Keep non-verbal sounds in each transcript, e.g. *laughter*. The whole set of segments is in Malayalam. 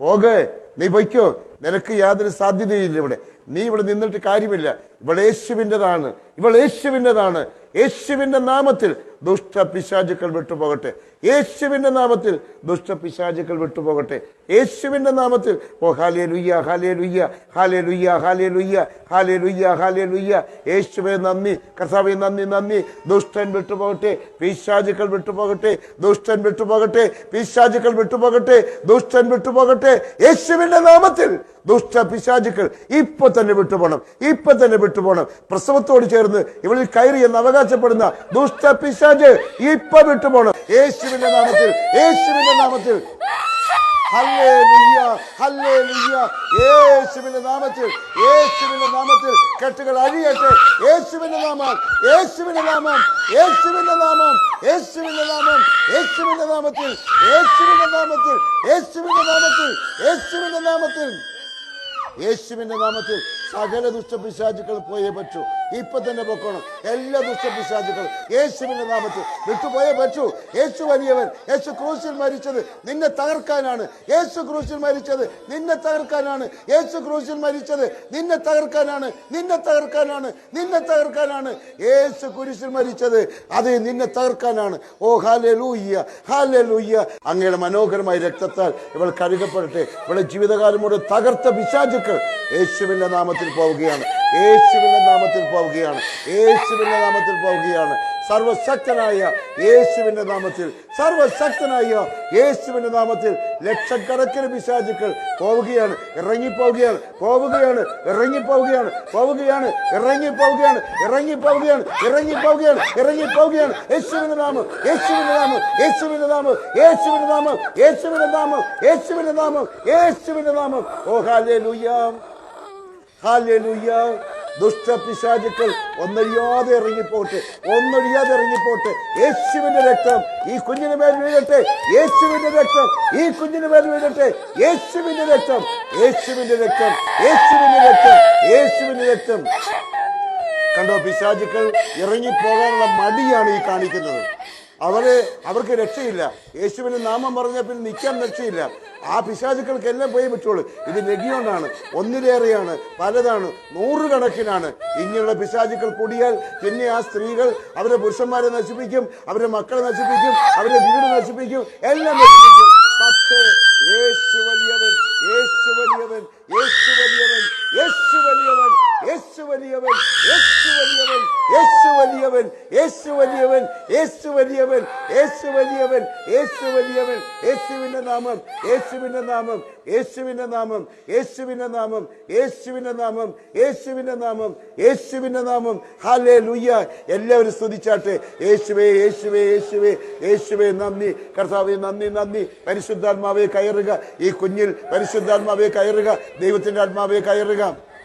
പോകേ നീ പൊയ്ക്കോ. നിനക്ക് യാതൊരു സാധ്യതയില്ല ഇവിടെ. നീ ഇവിടെ നിന്നിട്ട് കാര്യമില്ല. ഇവൾ യേശുവിന്റെതാണ്. ഇവൾ യേശുവിന്റെതാണ്. യേശുവിന്റെ നാമത്തിൽ ദുഷ്ട പിശാചുക്കൾ വിട്ടുപോകട്ടെ. യേശുവിന്റെ നാമത്തിൽ ദുഷ്ട പിശാചുക്കൾ വിട്ടുപോകട്ടെ. യേശുവിന്റെ നാമത്തിൽ ഓ ഹാലേ ലുയ്യ ഹാലേ ലുയ്യ ഹാലേ ലുയ്യ ഹാലേ ലുയ്യ ഹാലേ ലുയ്യ ഹാലേ ലുയ്യ യേശുവെ നന്ദി. കർത്താവെ നന്ദി നന്ദി. ദുഷ്ടൻ വിട്ടുപോകട്ടെ. പിശാചുക്കൾ വിട്ടുപോകട്ടെ. ദുഷ്ടൻ വിട്ടുപോകട്ടെ. പിശാചുക്കൾ വിട്ടുപോകട്ടെ. ദുഷ്ടൻ വിട്ടുപോകട്ടെ. യേശുവിന്റെ നാമത്തിൽ ദുഷ്ട പിശാചുക്കൾ ഇപ്പൊ തന്നെ വിട്ടുപോകണം ഇപ്പൊ തന്നെ വിട്ടുപോകണം പ്രസവത്തോട് ചേർന്ന് ഇവളിൽ കയറി എന്ന് അവകാശപ്പെടുന്ന ദുഷ്ട പിശാച് ഇപ്പൊ വിട്ടുപോകണം യേശുവിന്റെ നാമത്തിൽ യേശുവിന്റെ നാമത്തിൽ. യേശുവിന്റെ നാമത്തിൽ യേശുവിന്റെ നാമത്തിൽ കെട്ടുകൾ അഴിയട്ടെ. യേശുവിന്റെ യേശുവിന്റെ യേശുവിന്റെ യേശുവിന്റെ നാമം യേശുവിന്റെ നാമത്തിൽ യേശുവിന്റെ നാമത്തിൽ യേശുവിന്റെ നാമത്തിൽ യേശുവിന്റെ നാമത്തിൽ. യേശുവിന്റെ നാമത്തിൽ പോയേ പറ്റൂ. ഇപ്പൊ തന്നെ പൊക്കണം. എല്ലാ ദുഷ്ടപിശാചുക്കളും യേശുവിന്റെ നാമത്തിൽ വിട്ടുപോയേ പറ്റൂ. യേശു വലിയവൻ യേശു ക്രൂശിൽ മരിച്ചത് നിന്നെ തകർക്കാനാണ്. യേശു ക്രൂശിൽ മരിച്ചത് നിന്നെ തകർക്കാനാണ്. യേശു ക്രൂശിൽ മരിച്ചത് നിന്നെ തകർക്കാനാണ്. നിന്നെ തകർക്കാനാണ്. നിന്നെ തകർക്കാനാണ്. യേശു കുരിശിൽ മരിച്ചത് അത് നിന്നെ തകർക്കാനാണ്. ഓ ഹാലെ ലൂയ്യ ഹാലെ ലൂയ്യ അങ്ങയുടെ മനോഹരമായ രക്തത്താൽ ഇവൾ കഴുകപ്പെടട്ടെ. ഇവളെ ജീവിതകാലം മുഴുവൻ തകർത്ത പിശാചുക്കൾ യേശുവിന്റെ നാമത്തിൽ പോവുകയാണ്. യേശുവിന്റെ നാമത്തിൽ പോവുകയാണ്. യേശുവിന്റെ നാമത്തിൽ പോവുകയാണ്. സർവശക്തനായ യേശുവിന്റെ നാമത്തിൽ സർവശക്തനായ യേശുവിന്റെ നാമത്തിൽ ലക്ഷക്കണക്കിന് പിശാചുക്കൾ പോവുകയാണ്. ഇറങ്ങിപ്പോവുകയാണ് പോവുകയാണ് ഇറങ്ങിപ്പോവുകയാണ് പോവുകയാണ് ഇറങ്ങിപ്പോവുകയാണ് ഇറങ്ങിപ്പോവുകയാണ് ഇറങ്ങിപ്പോവുകയാണ് ഇറങ്ങിപ്പോവുകയാണ്. യേശുവിന്റെ നാമം യേശുവിന്റെ നാമം യേശുവിന്റെ നാമം യേശുവിന്റെ നാമം യേശുവിന്റെ നാമം യേശുവിന്റെ നാമം യേശുവിന്റെ നാമം. ഓ ഹാലേ ദുഷ്ടപിശാചുക്കൾ ഒന്നൊഴിയാതെ ഇറങ്ങിപ്പോട്ടെ ഒന്നൊഴിയാതെ ഇറങ്ങിപ്പോട്ടെ. യേശുവിന്റെ രക്തം ഈ കുഞ്ഞിന് മേൽ വീഴട്ടെ. യേശുവിന്റെ രക്തം ഈ കുഞ്ഞിന് മേൽ വീഴട്ടെ. യേശുവിന്റെ രക്തം യേശുവിന്റെ രക്തം യേശുവിന്റെ രക്തം യേശുവിന്റെ രക്തം. കണ്ടോ പിശാചുക്കൾ ഇറങ്ങിപ്പോകാനുള്ള മടിയാണ് ഈ കാണിക്കുന്നത്. അവർ അവർക്ക് രക്ഷയില്ല. യേശുവിന്റെ നാമം പറഞ്ഞ പിന്നെ നിൽക്കാൻ രക്ഷയില്ല. ആ പിശാചുക്കൾക്ക് എല്ലാം പോയി പറ്റുള്ളൂ. ഇത് ലഗിയോണാണ് ഒന്നിലേറെയാണ് പലതാണ് നൂറുകണക്കിനാണ്. ഇങ്ങനെയുള്ള പിശാചുക്കൾ കൂടിയാൽ പിന്നെ ആ സ്ത്രീകൾ അവരുടെ പുരുഷന്മാരെ നശിപ്പിക്കും അവരുടെ മക്കളെ നശിപ്പിക്കും അവരുടെ വീട് നശിപ്പിക്കും എല്ലാം നശിപ്പിക്കും. പക്ഷേ യേശു വലിയവൻ യേശു വലിയവൻ യേശു വലിയവൻ യേശു വലിയവൻ യേശു വലിയവൻ യേശു വലിയവൻ യേശു വലിയവൻ യേശു വലിയവൻ യേശു വലിയവൻ യേശു വലിയവൻ യേശുവിന്റെ നാമം യേശുവിന്റെ നാമം യേശുവിന്റെ നാമം യേശുവിന്റെ നാമം യേശുവിന്റെ നാമം യേശുവിന്റെ നാമം യേശുവിന്റെ നാമം. ഹാലേ ലുയ്യ എല്ലാവരും സ്തുതിച്ചാട്ടെ. യേശുവേ യേശുവേ യേശുവേ യേശുവേ നന്ദി. കർത്താവേ നന്ദി നന്ദി. പരിശുദ്ധാത്മാവെ കയറുക. ഈ കുഞ്ഞിൽ പരിശുദ്ധാത്മാവെ കയറുക. ദൈവത്തിന്റെ ആത്മാവെ കയറുക.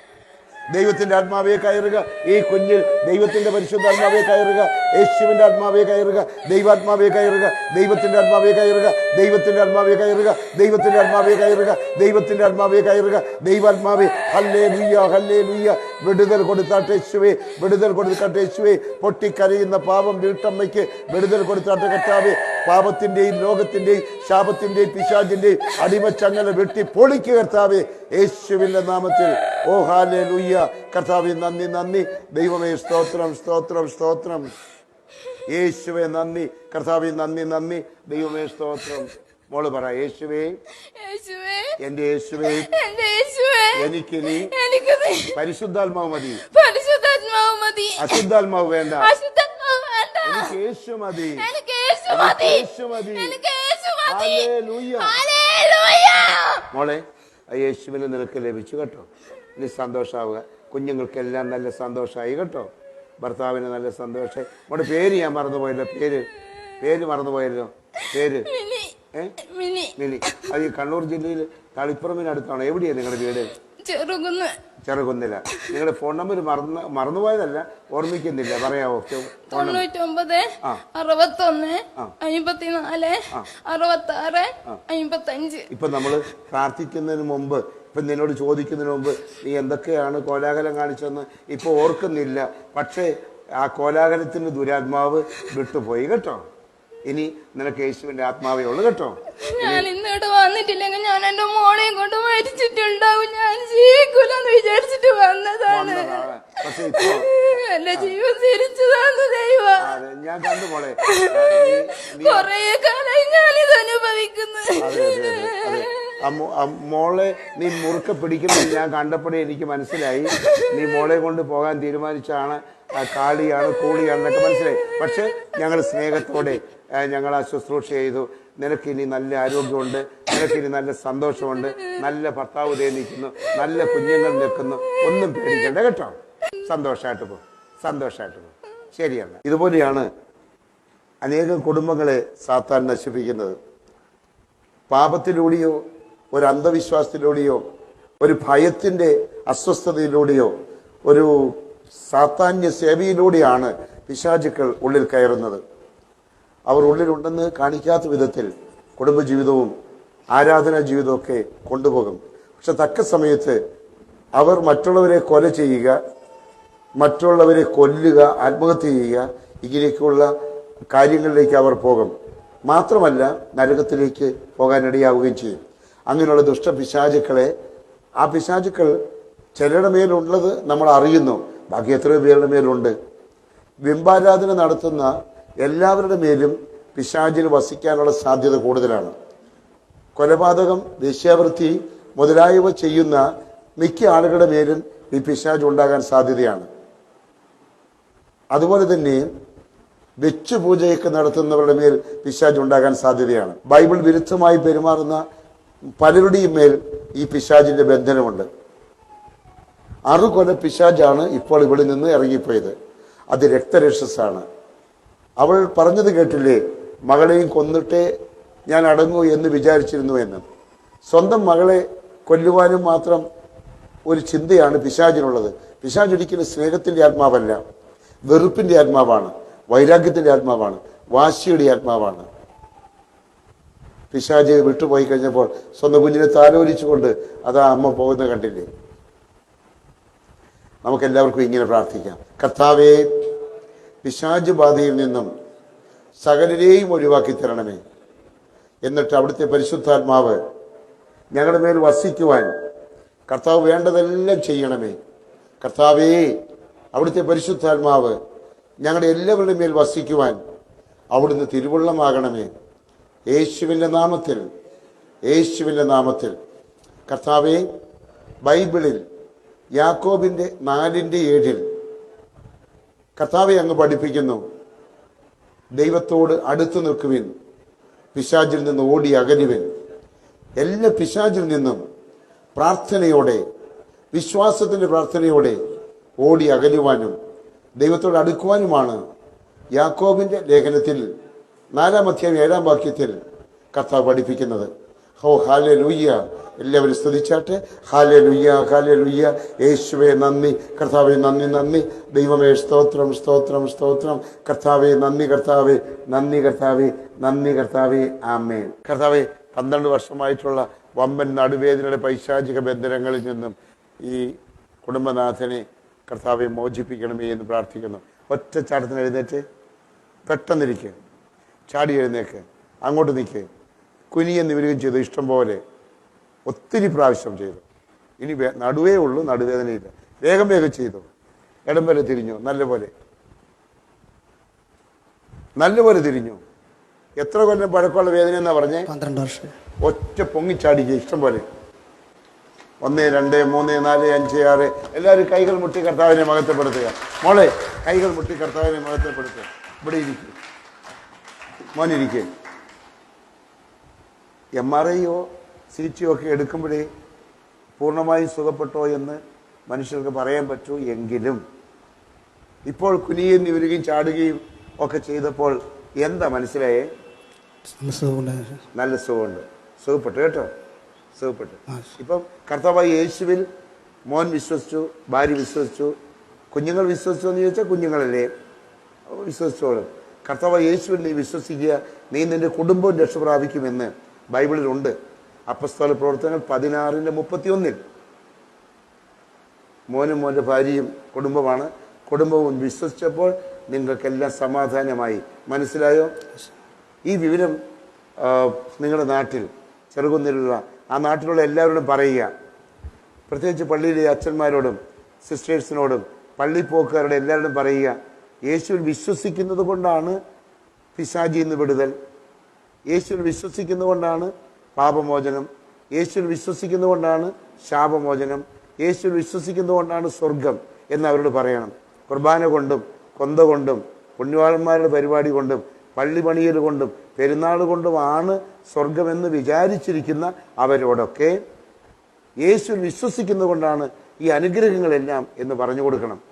ദൈവത്തിന്റെ ആത്മാവെ കയറുക. ഈ കുഞ്ഞിൽ ദൈവത്തിന്റെ പരിശുദ്ധാത്മാവെ കയറുക. യേശുവിന്റെ ആത്മാവെ കയറുക. ദൈവാത്മാവെ കയറുക. ദൈവത്തിന്റെ ആത്മാവെ കയറുക. ദൈവത്തിന്റെ ആത്മാവെ കയറുക. ദൈവത്തിന്റെ ആത്മാവെ കയറുക. ദൈവത്തിന്റെ ആത്മാവെ കയറുക. ദൈവാത്മാവെ ഹല്ലേ ലുയ്യ ഹല്ലേ ലുയ്യ വിടുതൽ കൊടുത്താട്ടെ യേശുവേ. വിടുതൽ കൊടുത്താട്ടെ യേശുവേ. പൊട്ടിക്കരയുന്ന പാപം വീട്ടമ്മയ്ക്ക് വിടുതൽ കൊടുത്താട്ടെ കർത്താവേ. പാപത്തിന്റെയും ലോകത്തിന്റെയും ശാപത്തിന്റെയും പിശാചിന്റെയും അടിമച്ചങ്ങല വെട്ടി പൊളിക്കുക കർത്താവേ. യേശുവിന്റെ നാമത്തിൽ ഓ ഹാലേ ലുയ്യ കർത്താവെ നന്ദി നന്ദി. ദൈവമേ സ്തോത്രം സ്തോത്രം സ്തോത്രം. യേശുവേ നന്ദി. കർത്താവെ നന്ദി നന്ദി. ദൈവമേ സ്തോത്രം. മോൾ പറ യേശുവേ. എന്റെ യേശുവേ. എനിക്ക് നീ പരിശുദ്ധാത്മാവ് മതി. പരിശുദ്ധാത്മാവ് മതി. അശുദ്ധാത്മാവ് വേണ്ട. എനിക്ക് യേശു മതി. യേശു മതി. മോളെ യേശുവിനെ നിനക്ക് ലഭിച്ചു കേട്ടോ. ഇനി സന്തോഷമാവുക കുഞ്ഞുങ്ങൾക്കെല്ലാം നല്ല സന്തോഷമായി കേട്ടോ. ഭർത്താവിന് നല്ല സന്തോഷമായി നമ്മുടെ പേര് ഞാൻ മറന്നുപോയല്ലോ. പേര്. പേര് മറന്നുപോയല്ലോ. പേര്. മിനി. അത് ഈ കണ്ണൂർ ജില്ലയിൽ തളിപ്പുറമിനടുത്താണോ എവിടെയാണ് നിങ്ങളുടെ വീട്? ചെറുകുന്ന്. ചെറുകുന്നില്ല നിങ്ങളുടെ ഫോൺ നമ്പർ മറന്ന് മറന്നുപോയതല്ല. ഓർമ്മിക്കുന്നില്ല. പറയാമോ തൊണ്ണൂറ്റൊമ്പത്. അറുപത്തൊന്ന്. അമ്പത്തിനാല് അറുപത്തി ആറ് അമ്പത്തഞ്ച് ഇപ്പൊ നമ്മൾ പ്രാർത്ഥിക്കുന്നതിന് മുമ്പ് ഇപ്പൊ നിന്നോട് ചോദിക്കുന്നതിന് മുമ്പ് നീ എന്തൊക്കെയാണ് കോലാഹലം കാണിച്ചതെന്ന് ഇപ്പോൾ ഓർക്കുന്നില്ല. പക്ഷേ ആ കോലാഹലത്തിന്റെ ദുരാത്മാവ് വിട്ടുപോയി കേട്ടോ. ഇനി നിനക്ക് യേശുവിന്റെ ആത്മാവേ ഉള്ളു കേട്ടോ. ഞാൻ ഇന്ന് ഇവിടെ വന്നിട്ടില്ലെങ്കിൽ ഞാൻ എന്റെ മോളെ കൊണ്ട് വിചാരിച്ചിട്ട് വന്നതാണ്. ജീവിക്കൂലെന്ന് പക്ഷേ വന്നതാണ് എന്റെ ജീവൻ തിരിച്ചു തന്നു ദൈവ ഞാൻ കണ്ടു മോളെ. *laughs* കൊറേ കാലമായി മോളെ നീ മുറുക്ക പിടിക്കുന്നത് ഞാൻ കണ്ടപ്പോഴേ എനിക്ക് മനസ്സിലായി. നീ മോളെ കൊണ്ട് പോകാൻ തീരുമാനിച്ചാണ് കാളിയാണ് കാളിയാണ് കൂളിയാണെന്നൊക്കെ മനസ്സിലായി. പക്ഷെ ഞങ്ങൾ സ്നേഹത്തോടെ ഞങ്ങൾ ആ ശുശ്രൂഷ ചെയ്തു. നിനക്ക് ഇനി നല്ല ആരോഗ്യമുണ്ട് നിനക്ക് ഇനി നല്ല സന്തോഷമുണ്ട്. നല്ല ഭർത്താവ് നിൽക്കുന്നു നല്ല കുഞ്ഞുങ്ങൾ നിൽക്കുന്നു. ഒന്നും പേടിക്കണ്ട കേട്ടോ. സന്തോഷമായിട്ട് പോ സന്തോഷമായിട്ട് പോ. ശരിയാണ് ഇതുപോലെയാണ് അനേകം കുടുംബങ്ങളെ സാത്താൻ നശിപ്പിക്കുന്നത്. പാപത്തിലൂടെയോ ഒരു അന്ധവിശ്വാസത്തിലൂടെയോ ഒരു ഭയത്തിന്റെ അസ്വസ്ഥതയിലൂടെയോ ഒരു സാത്താന്യ സേവയിലൂടെയാണ് പിശാചുക്കൾ ഉള്ളിൽ കയറുന്നത്. അവർ ഉള്ളിലുണ്ടെന്ന് കാണിക്കാത്ത വിധത്തിൽ കുടുംബജീവിതവും ആരാധനാ ജീവിതവും ഒക്കെ കൊണ്ടുപോകും. പക്ഷെ തക്ക സമയത്ത് അവർ മറ്റുള്ളവരെ കൊല ചെയ്യുക മറ്റുള്ളവരെ കൊല്ലുക ആത്മഹത്യ ചെയ്യുക ഇങ്ങനെയൊക്കെയുള്ള കാര്യങ്ങളിലേക്ക് അവർ പോകും. മാത്രമല്ല നരകത്തിലേക്ക് പോകാനിടയാവുകയും ചെയ്യും. അങ്ങനെയുള്ള ദുഷ്ട പിശാചുക്കളെ ആ പിശാചുക്കൾ ചിലരുടെ മേലുള്ളത് നമ്മൾ അറിയുന്നു. ബാക്കി എത്രയോ പേരുടെ മേലുണ്ട്. ബിംബാരാധന നടത്തുന്ന എല്ലാവരുടെ മേലും പിശാചിന് വസിക്കാനുള്ള സാധ്യത കൂടുതലാണ്. കൊലപാതകം വേശ്യാവൃത്തി മുതലായവ ചെയ്യുന്ന മിക്ക ആളുകളുടെ മേലും ഈ പിശാജ് ഉണ്ടാകാൻ സാധ്യതയാണ്. അതുപോലെ തന്നെ വെച്ചു പൂജയൊക്കെ നടത്തുന്നവരുടെ മേൽ പിശാജ് ഉണ്ടാകാൻ സാധ്യതയാണ്. ബൈബിൾ വിരുദ്ധമായി പെരുമാറുന്ന പലരുടെയും മേൽ ഈ പിശാജിന്റെ ബന്ധനമുണ്ട്. അറുകൊല പിശാജാണ് ഇപ്പോൾ ഇവിടെ നിന്ന് ഇറങ്ങിപ്പോയത്. അത് രക്തരക്ഷസാണ്. അവൾ പറഞ്ഞത് കേട്ടില്ലേ മകളെയും കൊന്നിട്ടേ ഞാൻ അടങ്ങൂ എന്ന് വിചാരിച്ചിരുന്നു എന്ന്. സ്വന്തം മകളെ കൊല്ലുവാനും മാത്രം ഒരു ചിന്തയാണ് പിശാജിനുള്ളത് പിശാജ് ഒരിക്കലും സ്നേഹത്തിന്റെ ആത്മാവല്ല. വെറുപ്പിന്റെ ആത്മാവാണ്. വൈരാഗ്യത്തിന്റെ ആത്മാവാണ്. വാശിയുടെ ആത്മാവാണ്. പിശാജ് വിട്ടുപോയി കഴിഞ്ഞപ്പോൾ സ്വന്തം കുഞ്ഞിനെ താലോലിച്ചുകൊണ്ട് അതാ അമ്മ പോകുന്ന കണ്ടില്ലേ? നമുക്ക് എല്ലാവർക്കും ഇങ്ങനെ പ്രാർത്ഥിക്കാം. കർത്താവേ പിശാജ് ബാധയിൽ നിന്നും സകലരെയും ഒഴിവാക്കി തരണമേ. എന്നിട്ട് അവിടുത്തെ പരിശുദ്ധാത്മാവ് ഞങ്ങളുടെ മേൽ വസിക്കുവാൻ കർത്താവ് വേണ്ടതെല്ലാം ചെയ്യണമേ. കർത്താവേ അവിടുത്തെ പരിശുദ്ധാത്മാവ് ഞങ്ങളുടെ എല്ലാവരുടെ മേൽ വസിക്കുവാൻ അവിടുന്ന് തിരുവുള്ളമാകണമേ. യേശുവിന്റെ നാമത്തിൽ യേശുവിന്റെ നാമത്തിൽ. കർത്താവെ ബൈബിളിൽ യാക്കോബിന്റെ നാലിന്റെ ഏഴിൽ കർത്താവെ അങ്ങ് പഠിപ്പിക്കുന്നു. ദൈവത്തോട് അടുത്തു നിൽക്കുവിൻ. പിശാചിൽ നിന്ന് ഓടി അകലുവിൻ. എല്ലാ പിശാചിൽ നിന്നും പ്രാർത്ഥനയോടെ വിശ്വാസത്തിന്റെ പ്രാർത്ഥനയോടെ ഓടി അകലുവാനും ദൈവത്തോട് അടുക്കുവാനുമാണ് യാക്കോബിന്റെ ലേഖനത്തിൽ നാലാം അധ്യായം ഏഴാം വാക്യത്തിൽ കർത്താവ് പഠിപ്പിക്കുന്നത്. ഹോ ഹാലെ ലുയ്യ എല്ലാവരും സ്തുതിച്ചാട്ടെ. ഹാലെ ലുയ്യ ഹാലെ ലുയ്യ യേശുവെ നന്ദി. കർത്താവെ നന്ദി നന്ദി. ദൈവമേ സ്തോത്രം സ്തോത്രം സ്തോത്രം. കർത്താവെ നന്ദി കർത്താവെ. നന്ദി കർത്താവെ. നന്ദി കർത്താവെ. ആമേ കർത്താവെ പന്ത്രണ്ട് വർഷമായിട്ടുള്ള വമ്പൻ നടുവേദനയുടെ പൈശാചിക ബന്ധനങ്ങളിൽ നിന്നും ഈ കുടുംബനാഥനെ കർത്താവെ മോചിപ്പിക്കണമേ എന്ന് പ്രാർത്ഥിക്കുന്നു. ഒറ്റ ചാട്ടത്തിന് എഴുന്നേറ്റ് പെട്ടെന്നിരിക്കുക ചാടി എഴുന്നേക്ക്. അങ്ങോട്ട് നിൽക്ക് കുനിയെന്ന് വരികയും ചെയ്തു. ഇഷ്ടം പോലെ. ഒത്തിരി പ്രാവശ്യം ചെയ്തു. ഇനി നടുവേ ഉള്ളൂ. നടുവേദനയില്ല. വേഗം വേഗം ചെയ്തു. ഇടം വരെ തിരിഞ്ഞു. നല്ലപോലെ നല്ലപോലെ തിരിഞ്ഞു. എത്ര കൊല്ലം പഴക്കമുള്ള വേദന എന്നാ പറഞ്ഞേ? പന്ത്രണ്ട് വർഷം. ഒറ്റ പൊങ്ങിച്ചാടിക്കുക ഇഷ്ടം പോലെ. ഒന്ന് രണ്ട് മൂന്ന് നാല് അഞ്ച് ആറ്. എല്ലാവരും കൈകൾ മുട്ടി കർത്താവിനെ മഹത്വപ്പെടുത്തുക. മോളെ കൈകൾ മുട്ടി കർത്താവിനെ മഹത്വപ്പെടുത്തുക. ഇവിടെ ഇരിക്കുക മോനിരിക്കുക എം ആർ ഐയോ സി ടി ഒക്കെ എടുക്കുമ്പോഴേ പൂർണമായും സുഖപ്പെട്ടോ എന്ന് മനുഷ്യർക്ക് പറയാൻ പറ്റൂ എങ്കിലും ഇപ്പോൾ കുനിയും നിവരുകയും ചാടുകയും ഒക്കെ ചെയ്തപ്പോൾ എന്താ മനസ്സിലായേ? നല്ല സുഖമുണ്ട്. സുഖപ്പെട്ടു കേട്ടോ? സുഖപ്പെട്ടു. ഇപ്പം കർത്താവായ യേശുവിൽ മോൻ വിശ്വസിച്ചു ഭാര്യ വിശ്വസിച്ചു കുഞ്ഞുങ്ങൾ വിശ്വസിച്ചു എന്ന് ചോദിച്ചാൽ കുഞ്ഞുങ്ങളല്ലേ? വിശ്വസിച്ചോളും. കർത്താവായ യേശുവിൽ നീ വിശ്വസിക്കുക നീ നിന്റെ കുടുംബവും രക്ഷപ്രാപിക്കുമെന്ന് ബൈബിളിലുണ്ട്. അപ്പസ്തോല പ്രവർത്തനങ്ങൾ പതിനാറിന്റെ മുപ്പത്തിയൊന്നിൽ. മോനും മോന്റെ ഭാര്യയും കുടുംബമാണ്. കുടുംബവും വിശ്വസിച്ചപ്പോൾ നിങ്ങൾക്കെല്ലാം സമാധാനമായി. മനസ്സിലായോ? ഈ വിവരം നിങ്ങളുടെ നാട്ടിൽ ചെറുകുന്നിലുള്ള ആ നാട്ടിലുള്ള എല്ലാവരോടും പറയുക. പ്രത്യേകിച്ച് പള്ളിയിലെ അച്ഛന്മാരോടും സിസ്റ്റേഴ്സിനോടും പള്ളിപ്പോക്കുകാരുടെ എല്ലാവരോടും പറയുക. യേശുവിൽ വിശ്വസിക്കുന്നത് കൊണ്ടാണ് പിശാജി എന്ന് വിടുതൽ. യേശുവിൽ വിശ്വസിക്കുന്നത് കൊണ്ടാണ് പാപമോചനം. യേശുവിൽ വിശ്വസിക്കുന്നത് കൊണ്ടാണ് ശാപമോചനം. യേശുവിൽ വിശ്വസിക്കുന്നത് കൊണ്ടാണ് സ്വർഗം എന്ന് അവരോട് പറയണം. കുർബാന കൊണ്ടും കൊന്ത കൊണ്ടും പുണ്യവാളന്മാരുടെ പരിപാടി കൊണ്ടും പള്ളി പണിയൽ കൊണ്ടും പെരുന്നാൾ കൊണ്ടുമാണ് സ്വർഗമെന്ന് വിചാരിച്ചിരിക്കുന്ന അവരോടൊക്കെ യേശു വിശ്വസിക്കുന്നത് കൊണ്ടാണ് ഈ അനുഗ്രഹങ്ങളെല്ലാം എന്ന് പറഞ്ഞു കൊടുക്കണം.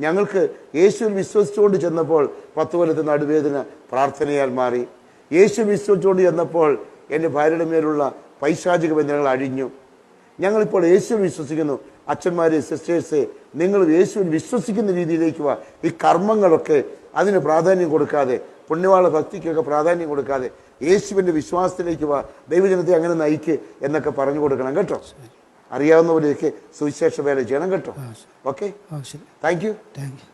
ഞങ്ങൾക്ക് യേശുവിൽ വിശ്വസിച്ചുകൊണ്ട് ചെന്നപ്പോൾ പത്ത് കൊല്ലത്തെ നടുവേദന പ്രാർത്ഥനയാൽ മാറി. യേശു വിശ്വസിച്ചുകൊണ്ട് ചെന്നപ്പോൾ എന്റെ ഭാര്യയുടെ മേലുള്ള പൈശാചിക ബന്ധനങ്ങൾ അഴിഞ്ഞു. ഞങ്ങളിപ്പോൾ യേശു വിശ്വസിക്കുന്നു. അച്ഛന്മാരെ സിസ്റ്റേഴ്സ് നിങ്ങൾ യേശുവിൽ വിശ്വസിക്കുന്ന രീതിയിലേക്ക് വാ. ഈ കർമ്മങ്ങളൊക്കെ അതിന് പ്രാധാന്യം കൊടുക്കാതെ പുണ്യവാള ഭക്തിക്കൊക്കെ പ്രാധാന്യം കൊടുക്കാതെ യേശുവിന്റെ വിശ്വാസത്തിലേക്ക് വാ. ദൈവജനത്തെ അങ്ങനെ നയിക്ക് എന്നൊക്കെ പറഞ്ഞു കൊടുക്കണം. കേട്ടോ? അറിയാവുന്നവരെയൊക്കെ സുവിശേഷ വേല ചെയ്യണം കേട്ടോ okay thank you thank you